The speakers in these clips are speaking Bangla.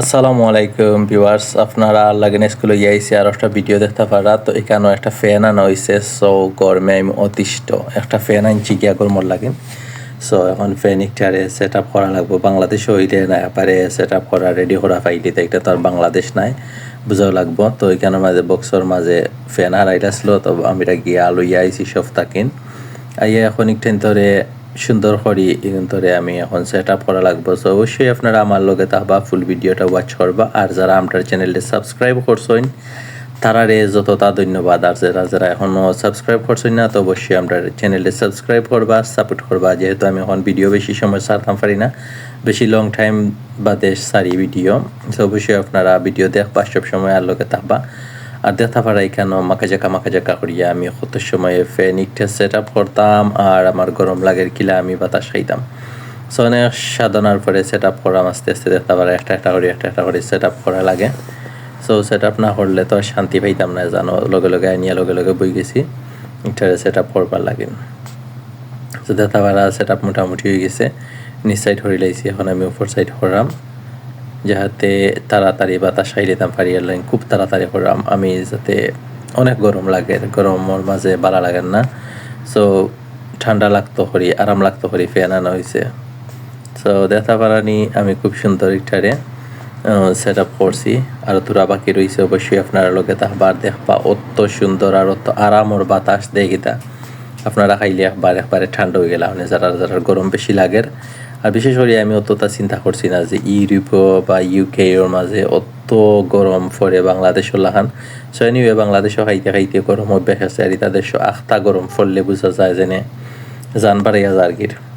আসসালামু আলাইকুম ভিউয়ার্স, আপনারা লাগেন স্কুলে ইয়াইছি আর একটা ভিডিও দেখতে পারা। তো এখানেও একটা ফ্যান আনা হয়েছে সো গরমে আমি অতিষ্ঠ। একটা ফ্যান আনছি, গিয়া গরমর লাগেন সো এখন ফ্যান একটারে সেট আপ করা লাগবো। বাংলাদেশ হইলে না পারে সেট আপ করা রেডি করা পাইলে তো এটা তো আর বাংলাদেশ নাই, বুঝাও লাগবো। তো এখানের মাঝে বক্সর মাঝে ফ্যান হারাইল আসলো তো আমি গিয়া আলু আইছি সব তাকিন আইয়া এখন একটু ধরে সুন্দর করি ধরে আমি এখন সেট আপ করা লাগবো। তো অবশ্যই আপনারা আমার লগে তাহবা ফুল ভিডিওটা ওয়াচ করবা। আর যারা আমার চ্যানেলটা সাবস্ক্রাইব করছেন, তারারে যতটা ধন্যবাদ। আর যারা যারা এখনও সাবস্ক্রাইব করছেন না, তো অবশ্যই আমরা চ্যানেলটা সাবস্ক্রাইব করবা সাপোর্ট করবা। যেহেতু আমি এখন ভিডিও বেশি সময় ছাড়তাম পারি না, বেশি লং টাইম বাদে সারি ভিডিও তো অবশ্যই আপনারা ভিডিও দেখবা সব সময় আর লগে থাকবা। আর দেখা পারাই কেন? মাকা জাকা মাকা জাকা করিয়া আমি কত সময়ে ফ্যান একটা সেট আপ করতাম আর আমার গরম লাগের কিলা আমি বাতাস খাইতাম। সো অনেক সাধনার পরে সেট আপ করাম আস্তে আস্তে দেখতে পারে একটা একটা করে, একটা একটা করে সেট আপ করা লাগে। সো সেট আপ না করলে তো শান্তি পাইতাম না, জানো? লগে লগে আনিয়া লগে লগে বই গেছি এটারে সেট আপ করবার লাগে। তো দেখা পারা সেট আপ মোটামুটি হয়ে গেছে। নিচ সাইড হরি লাইছি এখন আমি উপর সাইড হরাম। যাহাতে তাড়াতাড়ি বাতাস খাইলেতাম পারি আর লাইন খুব তাড়াতাড়ি হরাম আমি যাতে অনেক গরম লাগে, গরমের মাঝে ভালো লাগে না। সো ঠান্ডা লাগতো হরি, আরাম লাগতো হরি, ফ্যান আনা হয়েছে সো দেখা পারানি আমি খুব সুন্দর একটারে সেট আপ করছি। আর তোরা বাকি রয়েছে অবশ্যই আপনারা লোকে তাহবার দেখবা অত সুন্দর আর অত আরামর বাতাস দেখিতা। আপনারা খাইলে একবার, একবারে ঠান্ডা হয়ে গেলাম যারা যারা গরম বেশি লাগের আর বিশেষ করে আমি অতটা চিন্তা করছি না যে ইউরোপ বা ইউকে এর মাঝে অত গরম ফরে বাংলাদেশও লাহান সো এনিওয়ে বাংলাদেশও খাইতে খাইতে গরম অভ্যাস আছে আর তাদের আখতা গরম ফরলে বোঝা যায় যেনে জান বাড়াইয়া জার্গির আর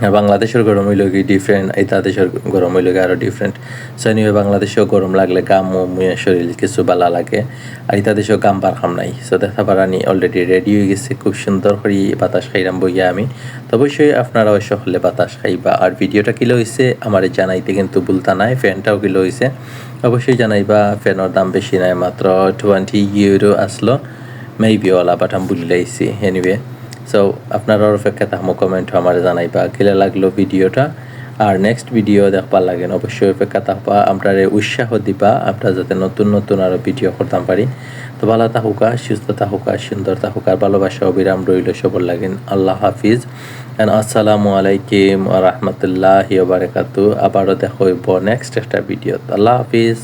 বাংলাদেশের গরম হইল কি ডিফারেন্ট এটা দেশের গরম হইল আরও ডিফারেন্ট সো এনিওয়ে বাংলাদেশেও গরম লাগলে গাম মুয়ে শরীর কিছু বালা লাগে। আর এটা দেশেও গাম পারখাম নাই। সো দেখা পারানি অলরেডি রেডি হয়ে গেছে। খুব সুন্দর করে বাতাস খাইলাম বইয়া আমি। তো অবশ্যই আপনারা ওই সকলে বাতাস খাইবা। আর ভিডিওটা কিলো হয়েছে আমার জানাইতে কিন্তু ভুলতা নাই। ফ্যানটাও কিলো হয়েছে অবশ্যই জানাইবা ফ্যানের দাম বেশি নাই। মাত্র টোয়েন্টি ইউরো আসলো। মেবি ওলা বাট আমি লাইছি। এনিওয়ে সো আপনারা অপেক্ষা থাকব কমেন্ট আমার জানাইবা। কেলে লাগল ভিডিওটা। আর নেক্সট ভিডিও দেখবার লাগেন, অবশ্যই অপেক্ষা থাকবা। আপনার উৎসাহ দিবা আপনারা যাতে নতুন নতুন আরও ভিডিও করতাম পারি। তো ভালো থাকুকা সুস্থ থাকুকা সুন্দর আর ভালোবাসা, অবিরাম রইল সবর লাগেন। আল্লাহ হাফিজ। অ্যান্ড আসসালামু আলাইকুম রহমতুল্লাহ বারাকাতু আবারও দেখো নেক্সট একটা ভিডিও আল্লাহ হাফিজ।